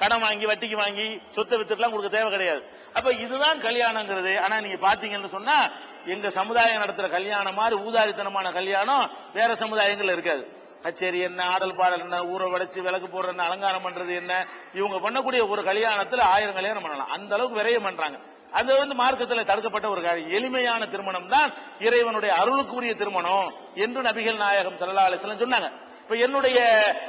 கடன் வாங்கி வட்டிக்கு வாங்கி சொத்தை வித்துட்டுலாம் கொடுக்க தேவை கிடையாது. அப்ப இதுதான் கல்யாணங்கிறது. ஆனா நீங்க பாத்தீங்கன்னு சொன்னா எங்க சமுதாயம் நடத்துற கல்யாணம் மாதிரி ஊதாரித்தனமான கல்யாணம் வேற சமுதாயங்கள்ல இருக்காது. கச்சேரி என்ன ஆடல் பாடல் என்ன ஊற வடைச்சு விளக்கு போடுற என்ன அலங்காரம் பண்றது என்ன இவங்க பண்ணக்கூடிய ஒரு கல்யாணத்துல ஆயிரம் கல்யாணம் பண்ணலாம். அந்த அளவுக்கு விரையம் பண்றாங்க. அது வந்து மார்க்கத்துல தடுக்கப்பட்ட ஒரு காரியம். எளிமையான திருமணம் தான் இறைவனுடைய அருளுக்குரிய திருமணம் என்று நபிகள் நாயகம் ஸல்லல்லாஹு சொன்னாங்க. இப்ப என்னுடைய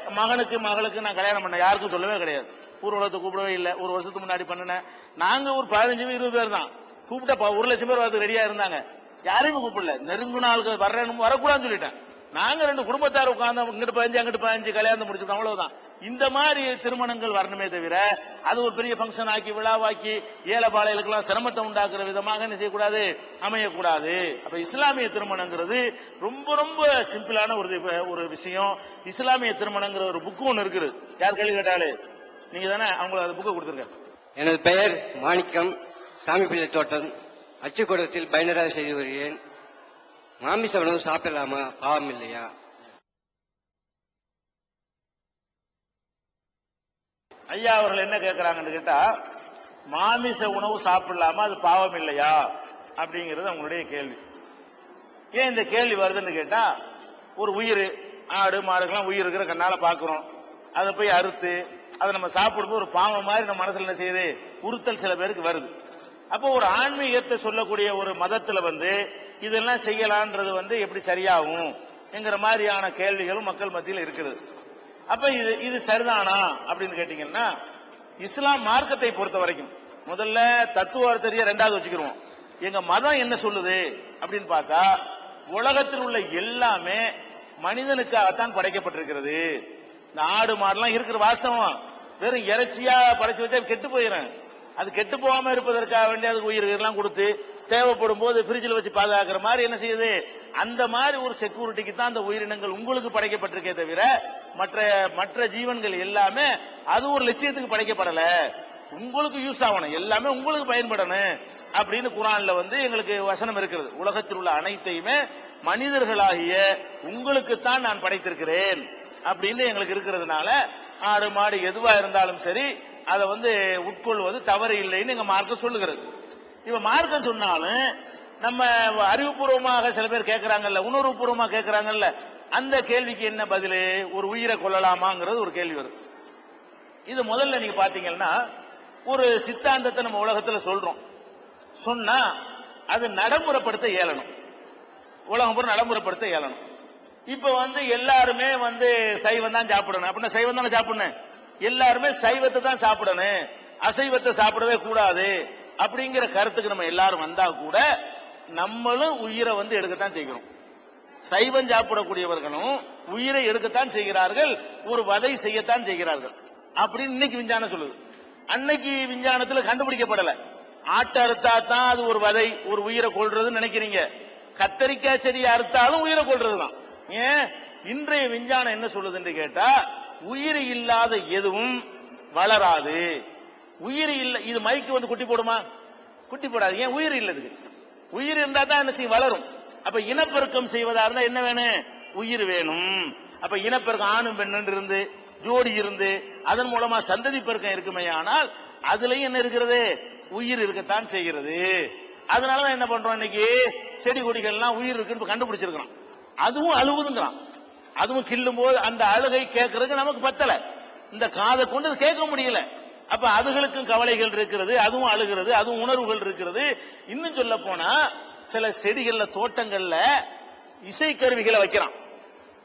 மகனுக்கு மகளுக்கு நான் கல்யாணம் பண்ண யாருக்கும் சொல்லவே கிடையாது. ஊர்வலத்தை கூப்பிடவே இல்லை. ஒரு வருஷத்துக்கு முன்னாடி பண்ணினேன். நாங்க ஒரு பதினஞ்சு பேர், இருபது பேர் தான். கூப்பிட்ட ஒரு லட்சம் பேர் வரதுக்கு ரெடியா இருந்தாங்க. யாரையுமே கூப்பிடல. நெருங்கு நாளுக்கு வர்றேன்னு வரக்கூடாதுன்னு சொல்லிட்டேன். நாங்க ரெண்டு குடும்பத்தார் உட்கார்ந்து இங்கிட்டு பதினஞ்சு அங்கிட்டு பதினஞ்சு கல்யாணம் முடிச்சுட்டோம் அவ்வளவுதான். இந்த மாதிரி திருமணங்கள் வரணுமே தவிர அது ஒரு பெரிய ஃபங்க்ஷன் ஆக்கி விழாவாக்கி ஏழைபாளைகளுக்கெல்லாம் சிரமத்தை உண்டாக்குற விதமாக என்ன செய்யக்கூடாது? அமையக்கூடாது. அப்ப இஸ்லாமிய திருமணங்கிறது ரொம்ப ரொம்ப சிம்பிளான ஒரு ஒரு விஷயம். இஸ்லாமிய திருமணங்கிற ஒரு புக்கு ஒன்று இருக்குது. யார் கேள்வி கேட்டாலே? நீங்க தானே அவங்களுக்கு அந்த புக்கை கொடுத்துருங்க. எனது பெயர் மாணிக்கம். சாமி பிள்ளை தோட்டம். அச்சுக்கூடத்தில் பயனராக செய்து வருகிறேன். மாமிச உணவு சாப்பிடலாமா? பாவம் இல்லையா? ஐயா அவர்கள் என்ன கேட்கிறாங்கன்னு கேட்டா மாமிச உணவு சாப்பிடலாமா? அது பாவம் இல்லையா? அப்படிங்கிறது அவங்களுடைய கேள்வி. ஏன் இந்த கேள்வி வருதுன்னு கேட்டா ஒரு உயிர் ஆடு மாடுகள்லாம் உயிர் இருக்கிற கண்ணால பாக்குறோம். அதை போய் அறுத்து அதை நம்ம சாப்பிடும்போது ஒரு பாவம் மாதிரி நம்ம மனசுல என்ன செய்யுது? உறுத்தல் சில பேருக்கு வருது. அப்போ ஒரு ஆன்மீகத்தை சொல்லக்கூடிய ஒரு மதத்துல வந்து இதெல்லாம் செய்யலான்றது வந்து எப்படி சரியாகும் என்கிற மாதிரியான கேள்விகளும் மக்கள் மத்தியில் இருக்குது. அப்ப இது இது சரிதானா அப்படின்னு கேட்டீங்கன்னா இஸ்லாம் மார்க்கத்தை பொறுத்த வரைக்கும் முதல்ல தத்துவ தெரிய ரெண்டாவது வச்சுக்கிருவோம். எங்க மதம் என்ன சொல்லுது அப்படின்னு பார்த்தா உலகத்தில் உள்ள எல்லாமே மனிதனுக்காகத்தான் படைக்கப்பட்டிருக்கிறது. இந்த ஆடு மாடுலாம் இருக்கிற வாஸ்தவம். வெறும் இறைச்சியா படைச்சு வச்சா கெட்டு போயிடும் அது கெட்டு போகாம இருப்பதற்காக வேண்டி அதுக்கு உயிர் எல்லாம் கொடுத்து தேவைப்படும் போது ஃப்ரிட்ஜில் வச்சு பாதுகாக்கிற மாதிரி என்ன செய்யுது? அந்த மாதிரி ஒரு செக்யூரிட்டிக்கு தான் அந்த உயிரினங்கள் உங்களுக்கு படைக்கப்பட்டிருக்கே தவிர மற்ற மற்ற ஜீவன்கள் எல்லாமே அது ஒரு லட்சியத்துக்கு படைக்கப்படல. உங்களுக்கு யூஸ் ஆகணும். எல்லாமே உங்களுக்கு பயன்படணும் அப்படின்னு குரான்ல வந்து எங்களுக்கு வசனம் இருக்கிறது. உலகத்தில் உள்ள அனைத்தையுமே மனிதர்களாகிய உங்களுக்குத்தான் நான் படைத்திருக்கிறேன் அப்படின்னு எங்களுக்கு இருக்கிறதுனால ஆடு மாடு எதுவா இருந்தாலும் சரி அதை வந்து உட்கொள்வது தவறு இல்லைன்னு எங்க மார்க்கம் சொல்லுகிறது. இப்ப மார்க்கம் சொன்னாலும் நம்ம அறிவுபூர்வமாக சில பேர் கேட்கறாங்கல்ல உணர்வுபூர்வமா கேட்கிறாங்கல்ல அந்த கேள்விக்கு என்ன பதில்? ஒரு உயிரை கொள்ளலாமாங்கிறது ஒரு கேள்வி வரும். இது முதல்ல நீங்க பாத்தீங்கன்னா ஒரு சித்தாந்தத்தை நம்ம உலகத்துல சொல்றோம். சொன்னா அது நடைமுறைப்படுத்த இயலணும். உலகம் பூரா நடைமுறைப்படுத்த இயலணும். இப்ப வந்து எல்லாருமே வந்து சைவம் தான் சாப்பிடணும். அப்படின்னா சைவம் தானே சாப்பிடணும்? எல்லாருமே சைவத்தை தான் சாப்பிடணும். அசைவத்தை சாப்பிடவே கூடாது. அப்படிங்கிற கருத்துக்கு நம்ம எல்லாரும் வந்தா கூட நம்மளும் உயிரை வந்து எடுக்கத்தான் செய்கிறோம். சைவம் சாப்பிடக்கூடியவர்களும் உயிரை எடுக்கத்தான் செய்கிறார்கள். ஒரு வதை செய்யத்தான் செய்கிறார்கள். அப்படின்னு இன்னைக்கு விஞ்ஞானம் சொல்லுது. அன்னைக்கு விஞ்ஞானத்துல கண்டுபிடிக்கப்படல. ஆட்டை அறுத்தா தான் அது ஒரு வதை ஒரு உயிரை கொள்றதுன்னு நினைக்கிறீங்க. கத்தரிக்காய் செடியை அறுத்தாலும் உயிரை கொள்றதுதான் ஏன்? இன்றைய விஞ்ஞானம் என்ன சொல்லுதுன்னு கேட்டா உயிர் இல்லாத எதுவும் வளராது. உயிர் இல்ல இது மைக்கு வந்து குட்டி போடுமா? குட்டி போடாது. ஏன் உயிர் இல்லதுக்கு உயிர் இருந்தா தான் என்ன செய்யும்? வளரும். அப்ப இனப்பெருக்கம் செய்வதா இருந்தா என்ன வேணும்? உயிர் வேணும். அப்ப இனப்பெருக்கம் ஆணும் பெண்ணும் இருந்து ஜோடி இருந்து அதன் மூலமா சந்ததி பெருக்கம் இருக்குமே ஆனால் அதுலயும் என்ன இருக்கிறது? உயிர் இருக்கத்தான் செய்கிறது. அதனாலதான் என்ன பண்றோம் இன்னைக்கு? செடி கொடிகள்லாம் உயிர் இருக்குன்னு கண்டுபிடிச்சிருக்கிறோம். அதுவும் அழுவுதுங்கிறான். அதுவும் கிள்ளும் போது அந்த அழுகை கேட்கறதுக்கு நமக்கு பத்தல. இந்த காதை கொண்டு கேட்க முடியல. அப்ப அதுகளுக்கும் கவலைகள் இருக்கிறது அதுவும் அழுகிறது அதுவும் உணர்வுகள் இருக்கிறது. இன்னும் சொல்ல போனா சில செடிகள்ல தோட்டங்கள்ல இசை கருவிகளை வைக்கிறான்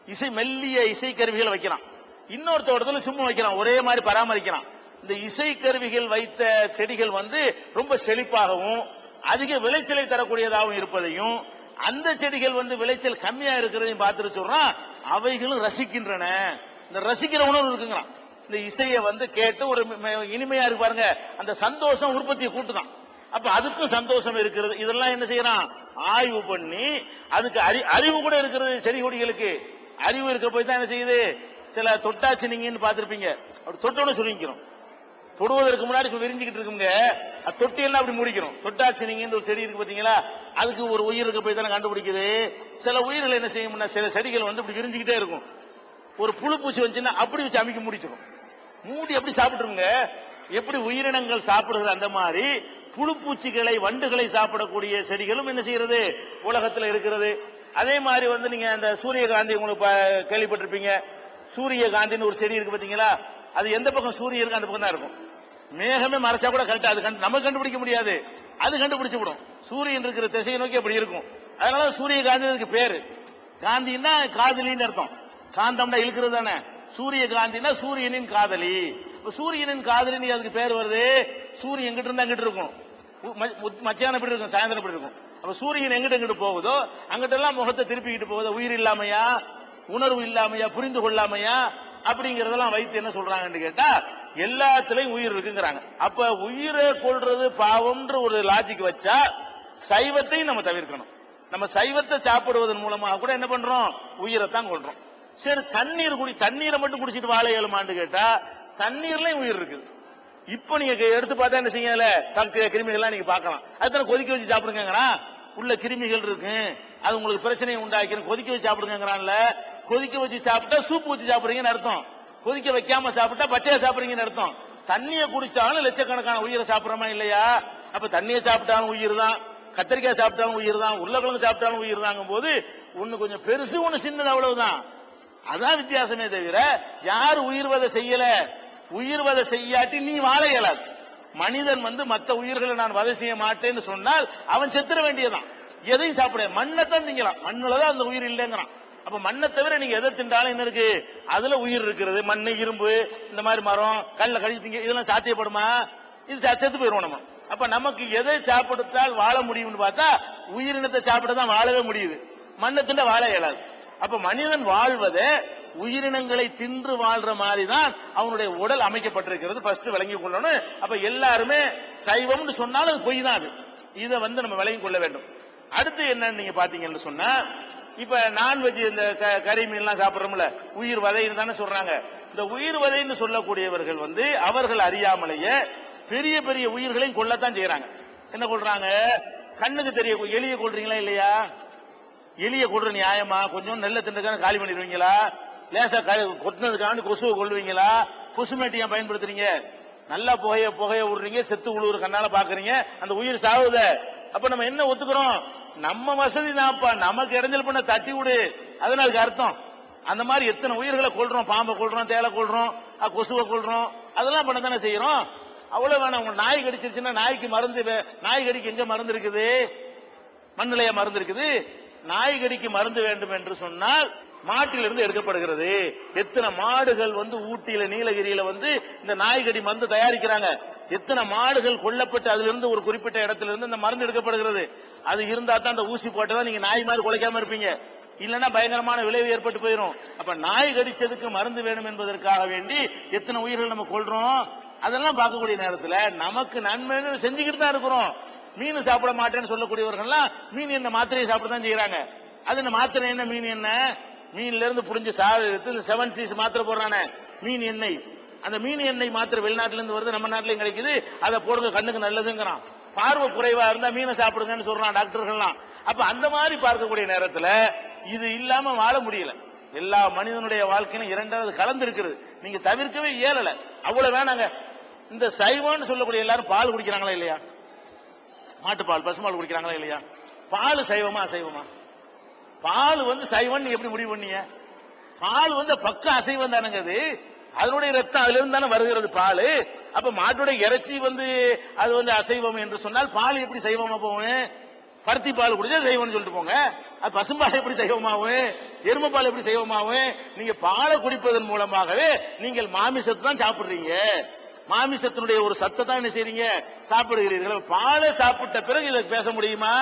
இசை மெல்லிய இசை கருவிகளை வைக்கிறான் இன்னொரு தோட்டத்துல சும்மா வைக்கிறான் ஒரே மாதிரி பராமரிக்கிறான் இந்த இசை கருவிகள் வைத்த செடிகள் வந்து ரொம்ப செழிப்பாகவும் அதிக விளைச்சலை தரக்கூடியதாகவும் இருப்பதையும் அந்த செடிகள் வந்து விளைச்சல் கம்மியா இருக்கிறதையும் பார்த்துட்டு சொல்றான் அவைகளும் ரசிக்கின்றன. இந்த ரசிக்கிற உணர்வு இருக்குங்கிறான் இந்த இசையை வந்து கேட்டு ஒரு இனிமையா இருக்கு பாருங்க. அந்த சந்தோஷம் உற்பத்தியை கூட்டுதான். அப்ப அதுக்கும் சந்தோஷம் இருக்கிறது. இதெல்லாம் என்ன செய்யறான்? ஆய்வு பண்ணி அதுக்கு அறி- அறிவு கூட இருக்கிறது செடி கொடிகளுக்கு. அறிவு இருக்க போய் தான் என்ன செய்யுது? சில தொட்டாச்சு நீங்கன்னு பார்த்துருப்பீங்க. அப்படி தொட்டோன்னு சொல்லிக்கிறோம் தொடுவதற்கு முன்னாடி விரிஞ்சுக்கிட்டு இருக்குங்க தொட்டியெல்லாம் தொட்டி எல்லாம் அப்படி முடிக்கிறோம் தொட்டாச்சு நீங்க ஒரு செடி இருக்கு பாத்தீங்களா? அதுக்கு ஒரு உயிர் இருக்க போய் தானே கண்டுபிடிக்குது. சில உயிர்கள் என்ன செய்யும்னா சில செடிகள் வந்து இப்படி விரிஞ்சுக்கிட்டே இருக்கும். ஒரு புழு பூச்சி வந்துச்சுன்னா அப்படி வச்சு அமைக்க முடிச்சிடும். மூடி எப்படி சாப்பிட்டுருங்க? எப்படி உயிரினங்கள் சாப்பிடுகிற அந்த மாதிரி புழுப்பூச்சிகளை வண்டுகளை சாப்பிடக்கூடிய செடிகளும் என்ன செய்யறது? உலகத்தில் இருக்கிறது. அதே மாதிரி வந்து நீங்க அந்த சூரியகாந்தி உங்களுக்கு கேள்விப்பட்டிருப்பீங்க. சூரியகாந்தின்னு ஒரு செடி இருக்கு பாத்தீங்களா? அது எந்த பக்கம் சூரியன் இருக்கு அந்த பக்கம் தான் இருக்கும். மேகமே மறைச்சா கூட கரெக்டா அது கண்டு- நம்ம கண்டுபிடிக்க முடியாது. அது கண்டுபிடிச்சு விடும். சூரியன் இருக்கிற திசையை நோக்கி அப்படி இருக்கும். அதனால சூரியகாந்தி அதுக்கு பேரு. காந்தின்னா காதலின்னு அர்த்தம். காந்தம்னா இழுக்கிறது தானே. சூரிய காந்தினா சூரியனின் காதலி. இப்ப சூரியனின் காதலின்னு அதுக்கு பேர் வருது. சூரியன் எங்கிட்ட இருந்தா அங்கிட்டு இருக்கும். மத்தியானம் எப்படி இருக்கும்? சாயந்தரம் எப்படி இருக்கும்? அப்ப சூரியன் எங்கிட்ட எங்கிட்டு போகுதோ அங்கிட்ட எல்லாம் முகத்தை திருப்பிக்கிட்டு போகுதோ உயிர் இல்லாமையா? உணர்வு இல்லாமையா? புரிந்து கொள்ளாமையா? அப்படிங்கறதெல்லாம் வைத்து என்ன சொல்றாங்கன்னு கேட்டா எல்லாத்துலயும் உயிர் இருக்குங்கிறாங்க. அப்ப உயிரை கொள்றது பாவம்ன்ற ஒரு லாஜிக் வச்சா சைவத்தையும் நம்ம தவிர்க்கணும். நம்ம சைவத்தை சாப்பிடுவதன் மூலமாக கூட என்ன பண்றோம்? உயிரை தான் கொள்றோம் சரி தண்ணீர் குடி தண்ணீரை மட்டும் குடிச்சிட்டு வாழை இயலுமான்னு கேட்டா தண்ணீர்லயும் உயிர் இருக்குது. இப்ப நீங்க கே- எடுத்து பார்த்தா என்ன செய்யல கிருமிகள்லாம் நீங்க பார்க்கலாம். அதுதானே கொதிக்க வச்சு சாப்பிடுங்கிறான் உள்ள கிருமிகள் இருக்கு. அது உங்களுக்கு பிரச்சனையை உண்டாக்கிடும் கொதிக்க வச்சு சாப்பிடுங்கிறான்ல கொதிக்க வச்சு சாப்பிட்டா சூப் வச்சு சாப்பிடுறீங்கன்னு அர்த்தம். கொதிக்க வைக்காம சாப்பிட்டா பச்சையா சாப்பிடுறீங்கன்னு அர்த்தம். தண்ணியை குடிச்சாலும் லட்சக்கணக்கான உயிரை சாப்பிடுறோமா இல்லையா? அப்ப தண்ணியை சாப்பிட்டாலும் உயிர் தான் கத்திரிக்காய் சாப்பிட்டாலும் உயிர் தான் உருளைக்கிழங்கு சாப்பிட்டாலும் உயிர் தாங்கும் போது ஒண்ணு கொஞ்சம் பெருசு ஒண்ணு சின்னது அவ்வளவுதான். அதான் வித்தியாசமே தவிர யார் உயிர்வதை செய்யல? உயிர்வதை செய்யாட்டி நீ வாழ இயலாது. மனிதன் வந்து மற்ற உயிர்களை நான் வதை செய்ய மாட்டேன்னு சொன்னால் அவன் செத்துற வேண்டியதுதான். எதையும் சாப்பிட மண்ணை தான் திங்கலாம். மண்ணுலதான் அந்த உயிர் இல்லைங்கிறான். அப்ப மண்ணை தவிர நீங்க எதை தின்றாலும் என்ன இருக்கு? அதுல உயிர் இருக்கிறது. மண்ணு இரும்பு இந்த மாதிரி மரம் கல்ல கழிச்சு திங்க இதெல்லாம் சாத்தியப்படுமா? இது ச- செத்து போயிருவோம் நம்ம. அப்ப நமக்கு எதை சாப்பிடுத்தால் வாழ முடியும்னு பார்த்தா உயிரினத்தை சாப்பிட தான் வாழவே முடியுது. மண்ணை திண்ட வாழ இயலாது. அப்ப மனிதன் வாழ்வதை உயிரினங்களை தின்று வாழ்ற மாதிரி தான் அவனுடைய உடல் அமைக்கப்பட்டிருக்கிறது. ஃபர்ஸ்ட் விளங்கி கொள்ளணும். அப்ப எல்லாருமே சைவம்னு சொன்னாலும் அது பொய் தான் அது. இதை வந்து நம்ம விளங்கி கொள்ள வேண்டும். அடுத்து என்னன்னு நீங்க பாத்தீங்கன்னு சொன்னா இப்ப நான்வெஜ் இந்த க- கறி மீன்லாம் சாப்பிடுறோம்ல உயிர் வதைன்னு தானே சொல்றாங்க. இந்த உயிர் வதைன்னு சொல்லக்கூடியவர்கள் வந்து அவர்கள் அறியாமலேயே பெரிய பெரிய உயிர்களையும் கொல்லத்தான் செய்யறாங்க. என்ன கொள்றாங்க கண்ணுக்கு தெரிய எலிய கொள்றீங்களா இல்லையா? எலிய கொள்ற நியாயமா? கொஞ்சம் நெல்ல திண்டுக்கான காலி பண்ணிடுவீங்களா? லேசா கொட்டினதுக்கான கொசுவை கொள்வீங்களா கொசுமேட்டியா பயன்படுத்துறீங்க? நல்லா புகைய புகைய விடுறீங்க செத்து உழுவுற கண்ணால பாக்குறீங்க அந்த உயிர் சாவுத. அப்ப நம்ம என்ன ஒத்துக்கிறோம்? நம்ம வசதி தான்ப்பா. நமக்கு இறஞ்சல் பண்ண தட்டி விடு. அதனால அதுக்கு அர்த்தம். அந்த மாதிரி எத்தனை உயிர்களை கொள்றோம் பாம்பை கொள்றோம் தேலை கொள்றோம் கொசுவை கொள்றோம் அதெல்லாம் பண்ண தானே செய்யறோம்? அவ்வளவு வேணாம். உங்க நாய் கடிச்சிருச்சுன்னா நாய்க்கு மருந்து வே- நாய் கடிக்கு எங்க மருந்து இருக்குது? மண்ணிலைய மருந்து இருக்குது. நாய் கடிக்கு மருந்து வேண்டும் என்று சொன்னால் மாட்டிலிருந்து எடுக்கப்படுகிறது. எத்தனை மாடுகள் வந்து ஊட்டியில நீலகிரியில வந்து இந்த நாய்கடி மருந்து தயாரிக்கிறாங்க? எத்தனை மாடுகள் கொல்லப்பட்டு அதுல இருந்து ஒரு குறிப்பிட்ட இடத்துல இருந்து இந்த மருந்து எடுக்கப்படுகிறது. அது இருந்தா தான் அந்த ஊசி போட்டதான் நீங்க நாய் மாதிரி குலைக்காம இருப்பீங்க. இல்லைன்னா பயங்கரமான விளைவு ஏற்பட்டு போயிடும் அப்ப நாய் கடிச்சதுக்கு மருந்து வேணும் என்பதற்காக வேண்டி எத்தனை உயிர்கள் நம்ம கொள்றோம் அதெல்லாம் பார்க்கக்கூடிய நேரத்தில் நமக்கு நன்மைன்னு செஞ்சுக்கிட்டு தான் இருக்கிறோம். மீன் சாப்பிட மாட்டேன்னு சொல்லக்கூடியவர்கள்லாம் மீன் என்ன மாத்திரையை சாப்பிட தான் செய்யறாங்க. அது இந்த மாத்திரை என்ன? மீன் என்ன மீன்ல இருந்து புரிஞ்சு சாறு எடுத்து இந்த செவன் சீஸ் மாத்திரை போடுறானே. மீன் எண்ணெய். அந்த மீன் எண்ணெய் மாத்திரை வெளிநாட்டுல இருந்து வருது நம்ம நாட்டிலையும் கிடைக்குது. அதை போடுங்க கண்ணுக்கு நல்லதுங்கிறான். பார்வை குறைவா இருந்தா மீனை சாப்பிடுங்கன்னு சொல்றான் டாக்டர்கள்லாம். அப்ப அந்த மாதிரி பார்க்கக்கூடிய நேரத்துல இது இல்லாம வாழ முடியல. எல்லா மனிதனுடைய வாழ்க்கையிலும் இரண்டாவது கலந்து இருக்கிறது. நீங்க தவிர்க்கவே இயலல. அவ்வளவு வேணாங்க. இந்த சைவம்னு சொல்லக்கூடிய எல்லாரும் பால் குடிக்கிறாங்களா இல்லையா? மாட்டுப்பால் பசுமால் குடிக்கிறாங்களா இல்லையா? பால் சைவமா அசைவமா? பால் வந்து சைவம் நீ எப்படி முடிவு பண்ணீங்க பால் வந்து பக்க அசைவம் தானுங்க அது. அதனுடைய ரத்தம் அதுல இருந்து தானே வருகிறது பால். அப்ப மாட்டுடைய இறைச்சி வந்து அது வந்து அசைவம் என்று சொன்னால் பால் எப்படி சைவமா போவேன் பருத்தி பால் குடிச்சா செய்வோம்னு சொல்லிட்டு போங்க. அது பசும்பால் எப்படி சைவமாகும்? எரும பால் எப்படி சைவமாகும்? நீங்க பாலை குடிப்பதன் மூலமாகவே நீங்கள் மாமிசத்தை தான் சாப்பிடுறீங்க. மாமிசத்தினுடைய ஒரு சத்தை தான் என்ன செய்றீங்க? சாப்பிடுகிறீர்கள். பாலை சாப்பிட்ட பிறகு இதை பேச முடியுமா?